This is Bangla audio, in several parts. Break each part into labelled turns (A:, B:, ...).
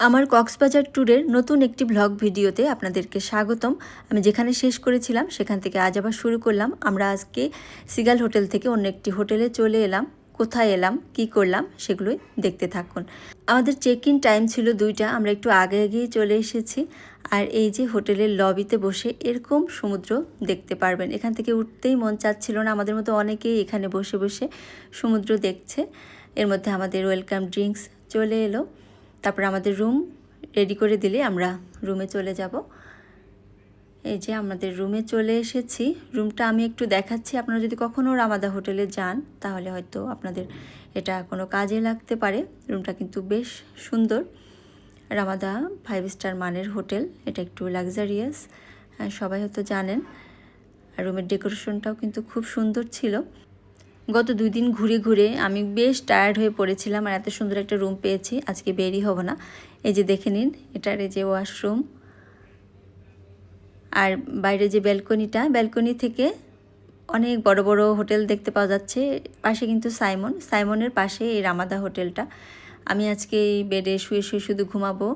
A: আমার কক্সবাজার ট্যুরের নতুন একটি ব্লগ ভিডিওতে আপনাদেরকে স্বাগতম। আমি যেখানে শেষ করেছিলাম, সেখান থেকে আজ আবার শুরু করলাম। আমরা আজকে সিগাল হোটেল থেকে অন্য একটি হোটেলে চলে এলাম। কোথায় এলাম, কি করলাম, সেগুলোই দেখতে থাকুন। আমাদের চেক ইন টাইম ছিল দুইটা, আমরা একটু আগে আগেই চলে এসেছি। আর এই যে হোটেলের লবিতে বসে এরকম সমুদ্র দেখতে পারবেন। এখান থেকে উঠতেই মন চাচ্ছিল না, আমাদের মতো অনেকেই এখানে বসে বসে সমুদ্র দেখছে। এর মধ্যে আমাদের ওয়েলকাম ড্রিঙ্কস চলে এলো। তারপর আমাদের রুম রেডি করে দিলে আমরা রুমে চলে যাব। এই যে আমাদের রুমে চলে এসেছি। রুমটা আমি একটু দেখাচ্ছি। আপনারা যদি কখনও রামাদা হোটেলে যান, তাহলে হয়তো আপনাদের এটা কোনো কাজে লাগতে পারে। রুমটা কিন্তু বেশ সুন্দর। রামাদা ফাইভ স্টার মানের হোটেল। এটা একটু লাক্সারিয়াস সবাই হয়তো জানেন। আর রুমের ডেকোরেশনটাও কিন্তু খুব সুন্দর ছিল। গত দুই দিন ঘুরে ঘুরে আমি বেশ টায়ার্ড হয়ে পড়েছিলাম আর এত সুন্দর একটা রুম পেয়েছি। আজকে বেরি হব না। এই যে দেখে নিন, এটার এই যে ওয়াশরুম আর বাইরে যে ব্যালকনিটা ব্যালকনি থেকে অনেক বড় বড় হোটেল দেখতে পাওয়া যাচ্ছে। পাশে কিন্তু সাইমন, সাইমনের পাশে এই রামাদা হোটেলটা। আমি আজকে এই বেডে শুয়ে শুয়ে শুধু ঘুমাবো।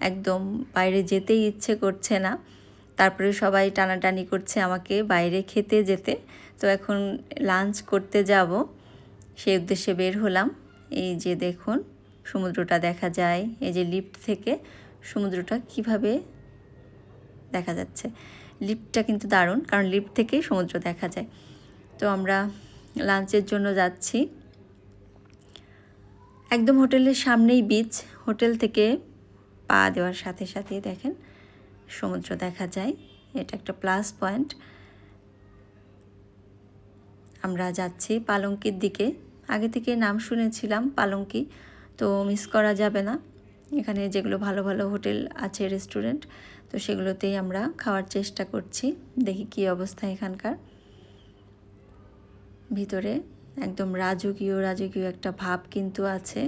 A: একদম বাইরে যেতেই ইচ্ছে করছে না। তারপরে সবাই টানাটানি করছে আমাকে বাইরে খেতে যেতে। তো এখন লাঞ্চ করতে যাব। সেই উদ্দেশ্যে বের হলাম। এই যে দেখুন, সমুদ্রটা দেখা যায়। এই যে লিফট থেকে সমুদ্রটা কীভাবে দেখা যাচ্ছে। লিফটটা কিন্তু দারুণ, কারণ লিফট থেকেই সমুদ্র দেখা যায়। তো আমরা লাঞ্চের জন্য যাচ্ছি। একদম হোটেলের সামনেই বিচ হোটেল থেকে পা দেওয়ার সাথে সাথে দেখেন সমুদ্র দেখা যায়। এটা একটা প্লাস পয়েন্ট আমরা যাচ্ছি পালঙ্কির দিকে। আগে থেকে নাম শুনেছিলাম পালঙ্কি, তো মিস করা যাবে না। এখানে যেগুলো ভালো ভালো হোটেল আছে রেস্টুরেন্ট তো সেগুলোতেই আমরা খাওয়ার চেষ্টা করছি। দেখি কি অবস্থা এখানকার। ভিতরে একদম রাজকীয় রাজকীয় একটা ভাব কিন্তু আছে।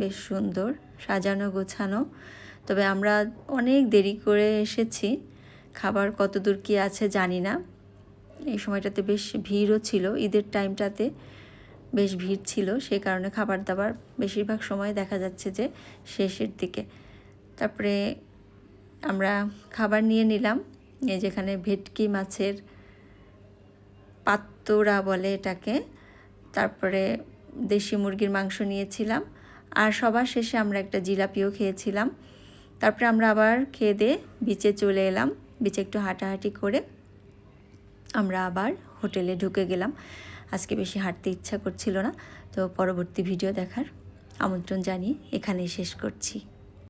A: বেশ সুন্দর, সাজানো গোছানো। তবে আমরা অনেক দেরি করে এসেছি। খাবার কত দূর কী আছে জানি না। এই সময়টাতে বেশ ভিড়ও ছিল। ঈদের টাইমটাতে বেশ ভিড় ছিল। সেই কারণে খাবার দাবার বেশিরভাগ সময় দেখা যাচ্ছে যে শেষের দিকে। তারপরে আমরা খাবার নিয়ে নিলাম। এই যেখানে ভেটকি মাছের পাত্তরা বলে এটাকে। তারপরে দেশি মুরগির মাংস নিয়েছিলাম। আর সবার শেষে আমরা একটা জিলাপিও খেয়েছিলাম। তারপরে আমরা আবার খেয়ে দিয়ে বিচে চলে এলাম। বিচে একটু হাঁটাহাঁটি করে আমরা আবার হোটেলে ঢুকে গেলাম। আজকে বেশি হাঁটতে ইচ্ছা করছিল না, তো পরবর্তী ভিডিও দেখার আমন্ত্রণ জানিয়ে এখানেই শেষ করছি।